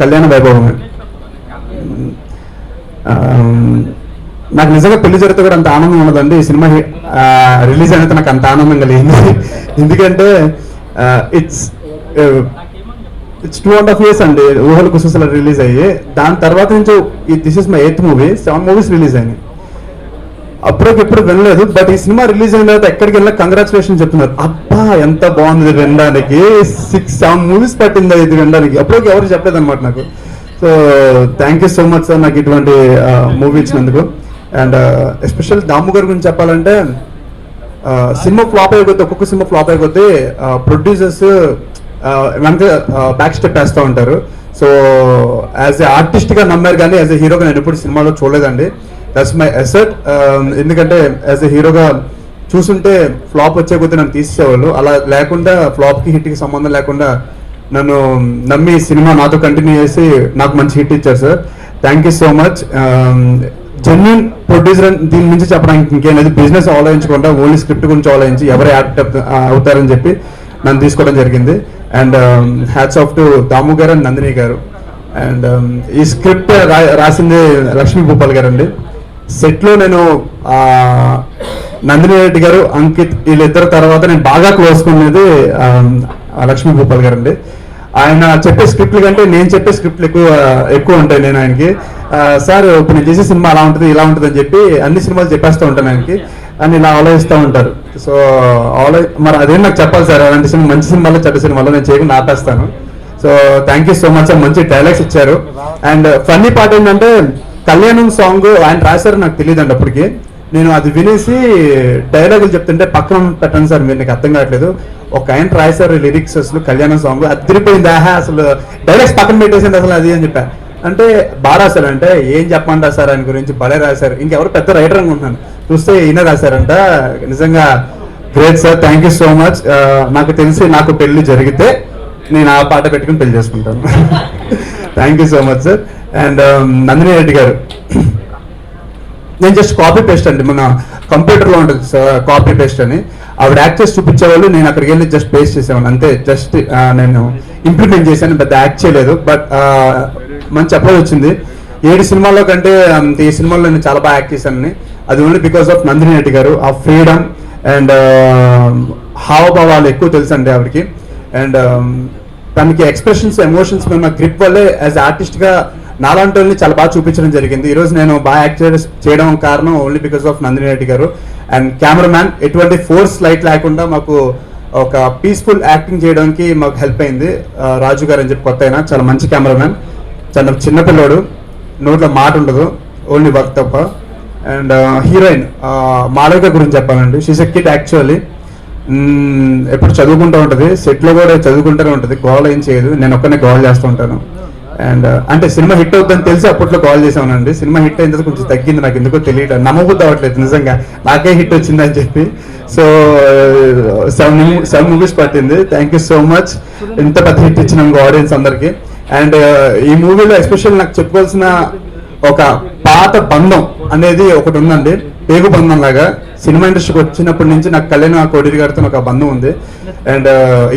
కళ్యాణ వైభవమే నాకు నిజంగా పెళ్ళి జరిగితే కూడా అంత ఆనందం ఉండదండి. ఈ సినిమా రిలీజ్ అయినంత నాకు అంత ఆనందం కలిగింది ఎందుకంటే it's it's two and half years అండి. ఊహలు కుసూసలు రిలీజ్ అయ్యి. దాని తర్వాత నుంచి this is my eighth movie seven movies release అయినాయి. అప్పటికి ఎప్పుడు వినలేదు బట్ ఈ సినిమా రిలీజ్ అయిన తర్వాత ఎక్కడికి వెళ్ళినా కంగ్రాచులేషన్ చెప్తున్నారు. అబ్బా ఎంత బాగుంది వినడానికి. సిక్స్ సెవెన్ మూవీస్ పట్టింది ఇది వినడానికి. అప్పటికి ఎవరు చెప్పలేదు అనమాట నాకు. So thank you so much sir నాకు ఇటువంటి మూవీ ఇచ్చినందుకు. అండ్ ఎస్పెషల్ uh, దాము గారి గురించి చెప్పాలంటే సినిమా ఫ్లాప్ అయిపోతే ఒక్కొక్క సినిమా ఫ్లాప్ అయిపోతే ప్రొడ్యూసర్స్ వెనక బ్యాక్ స్టెప్ వేస్తూ ఉంటారు. సో యాజ్ ఏ ఆర్టిస్ట్గా నమ్మారు కానీ యాజ్ ఎ హీరోగా నేను ఎప్పుడు సినిమాలో చూడలేదండి. దట్స్ మై ఎసెట్ ఎందుకంటే యాజ్ ఎ హీరోగా చూసుంటే ఫ్లాప్ వచ్చే కొద్దీ నన్ను తీసేవాళ్ళు అలా లేకుండా ఫ్లాప్కి హిట్కి సంబంధం లేకుండా నన్ను నమ్మి సినిమా నాతో కంటిన్యూ చేసి నాకు మంచి హిట్ ఇచ్చారు sir. Thank you so much genuine producer దీని నుంచి చెప్పడానికి ఇంకేం లేదు. బిజినెస్ ఆలోచించకుండా ఓన్లీ స్క్రిప్ట్ గురించి ఆలోచించి ఎవరు యాక్ట్ అవుతారని చెప్పి నన్ను తీసుకోవడం జరిగింది. And hats off to Damu garu and Nandini గారు. అండ్ um, ఈ స్క్రిప్ట్ రాసింది లక్ష్మీ భూపాల్ గారు అండి సెట్లో నేను నందిని రెడ్డి గారు అంకిత్ వీళ్ళిద్దరు తర్వాత నేను బాగా క్లోజ్ కొనేది లక్ష్మీ గోపాల్ గారు అండి ఆయన చెప్పే స్క్రిప్ట్లు కంటే నేను చెప్పే స్క్రిప్ట్లు ఎక్కువ ఎక్కువ ఉంటాయి నేను ఆయనకి. సార్ ఇప్పుడు నేను చేసే సినిమా అలా ఉంటుంది ఇలా ఉంటుంది అని చెప్పి అన్ని సినిమాలు చెప్పేస్తూ ఉంటాను ఆయనకి. అని ఇలా ఆలోచిస్తూ ఉంటారు. సో ఆలో మరి అదేం నాకు చెప్పాలి సార్? అలాంటి సినిమా మంచి సినిమాలో చెడ్డ సినిమాలో నేను చేయకుండా ఆపేస్తాను. So thank you so much మంచి డైలాగ్స్ ఇచ్చారు. అండ్ ఫన్నీ పార్ట్ ఏంటంటే కళ్యాణం సాంగ్ ఆయన రాశారు నాకు తెలియదు అండి అప్పటికి. నేను అది వినేసి డైలాగులు చెప్తుంటే పక్కన పెట్టండి సార్ మీరు నాకు అర్థం కావట్లేదు. ఒక ఆయన రాశారు లిరిక్స్ అసలు కళ్యాణం సాంగ్ అదిరిపోయింది ఆహా అసలు డైలాగ్స్ పక్కన పెట్టేసింది అసలు అది అని చెప్పా. అంటే బాగా రాశారు అంటే ఏం చెప్పమంటా సార్ ఆయన గురించి భలే రాశారు. ఇంకెవరు పెద్ద రైటర్ అనుకుంటున్నాను. చూస్తే ఈయన రాశారంట. నిజంగా great sir thank you so much నాకు తెలిసి నాకు పెళ్ళి జరిగితే నేను ఆ పాట పెట్టుకుని పెళ్ళి చేసుకుంటాను. Thank you so much sir and um, Nandini Reddy garu. నేను జస్ట్ కాపీ పేస్ట్ అండి. మన కంప్యూటర్లో ఉంటుంది కాపీ పేస్ట్ అని. ఆవిడ యాక్ట్ చేసి చూపించేవాళ్ళు నేను అక్కడికి వెళ్ళి జస్ట్ పేస్ట్ చేసేవాడిని. అంతే జస్ట్ నేను ఇంప్లిమెంట్ చేశాను పెద్ద యాక్ట్ చేయలేదు. బట్ మంచి అప్రోచ్ వచ్చింది. ఏడు సినిమాల్లో కంటే ఈ సినిమాలో నేను చాలా బాగా యాక్ట్ చేశానని. అది only because of Nandini Reddy garu ఆ ఫ్రీడమ్ అండ్ హావభావాలు ఎక్కువ తెలుసు అండి ఆవిడకి. అండ్ తనకి ఎక్స్ప్రెషన్స్ ఎమోషన్స్ మీద గ్రిప్ వల్లే యాజ్ ఆర్టిస్ట్గా నాలాంటి వాళ్ళని చాలా బాగా చూపించడం జరిగింది. ఈరోజు నేను బాగా యాక్ట్ చేయడం కారణం only because of Nandini Reddy garu. And cameraman ఎటువంటి ఫోర్స్ లైట్ లేకుండా మాకు ఒక పీస్ఫుల్ యాక్టింగ్ చేయడానికి మాకు హెల్ప్ అయింది. రాజు గారు అని చెప్పి కొత్త అయినా చాలా మంచి కెమెరామ్యాన్ చాలా చిన్నపిల్లోడు. నోట్లో మాట ఉండదు. ఓన్లీ వర్క్ తప్ప. అండ్ హీరోయిన్ మాళవిక గురించి చెప్పాలండి. షీస్ ఎ యాక్చువల్లీ ఎప్పుడు చదువుకుంటూ ఉంటుంది. సెట్లో కూడా చదువుకుంటూనే ఉంటుంది. గోల్ ఏం చేయదు. నేను ఒక్కనే గోల్ చేస్తూ ఉంటాను. అండ్ uh, అంటే సినిమా హిట్ అవుతుందని తెలిసి అప్పట్లో కాల్ చేసామనండి సినిమా హిట్ అయిన తర్వాత కొంచెం తగ్గింది నాకు ఎందుకో తెలియదు నమ్మబుద్ధి అవ్వట్లేదు నిజంగా. నాకే హిట్ వచ్చిందని చెప్పి. So uh, seven seven movies పట్టింది. థ్యాంక్ యూ సో మచ్ ఇంత పెద్ద హిట్ ఇచ్చిన ఆడియన్స్ అందరికి. అండ్ ఈ మూవీలో ఎస్పెషల్ నాకు చెప్పుకోవాల్సిన ఒక పాత బంధం అనేది ఒకటి ఉందండి. పేగు బంధం లాగా. సినిమా ఇండస్ట్రీకి వచ్చినప్పటి నుంచి నాకు కళ్యాణ్ కోడిరి గారితో ఒక బంధం ఉంది. అండ్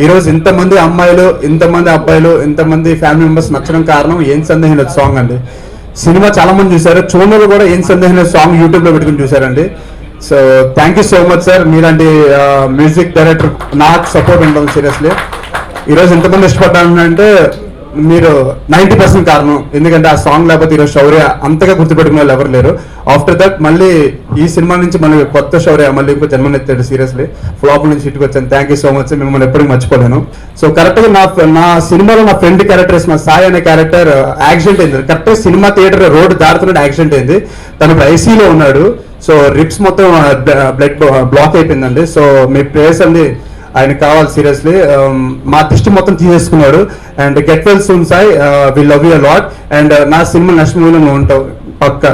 ఈరోజు ఇంతమంది అమ్మాయిలు ఇంతమంది అబ్బాయిలు ఇంతమంది ఫ్యామిలీ మెంబర్స్ నచ్చడం కారణం ఏం సందేహం లేదు సాంగ్ అండి. సినిమా చాలా మంది చూసారు చూడలు కూడా ఏం సందేహం లేదు సాంగ్ యూట్యూబ్లో పెట్టుకుని చూసారండి so thank you so much sir మీలాంటి మ్యూజిక్ డైరెక్టర్ నాకు సపోర్ట్ ఉండదు సీరియస్లీ ఈరోజు ఎంతమంది ఇష్టపడ్డానంటే మీరు నైంటీ పర్సెంట్ కారణం. ఎందుకంటే ఆ సాంగ్ లేకపోతే ఈరోజు శౌర్య అంతగా గుర్తుపెట్టుకునే వాళ్ళు ఎవరు లేరు. ఆఫ్టర్ దట్ మళ్ళీ ఈ సినిమా నుంచి మళ్ళీ కొత్త శౌర్య మళ్ళీ ఇంకో జన్మనెత్తాడు సీరియస్లీ. ఫ్లాప్ నుంచి ఇటుకు వచ్చాను. థ్యాంక్ యూ సో మచ్ మిమ్మల్ని ఎప్పటికీ మర్చిపోలేను. సో కరెక్ట్గా నా నా సినిమాలో నా ఫ్రెండ్ క్యారెక్టర్స్ నా సాయి అనే క్యారెక్టర్ యాక్సిడెంట్ uh, అయింది. కరెక్ట్ సినిమా థియేటర్ రోడ్ దాడుతున్నట్టు యాక్సిడెంట్ అయింది. తను ఇప్పుడు ఐసీలో ఉన్నాడు. సో రిప్స్ మొత్తం uh, బ్లడ్ బ్లాక్ అయిపోయిందండి. సో మీ ప్లేస్ అండి. ఆయన కావాలి సీరియస్లీ um, మా దృష్టి మొత్తం తీసేసుకున్నాడు. And get well soon Sai. We love you lot and నా సినిమా నెక్స్ట్ మూవీలో నువ్వు ఉంటావు. పక్క.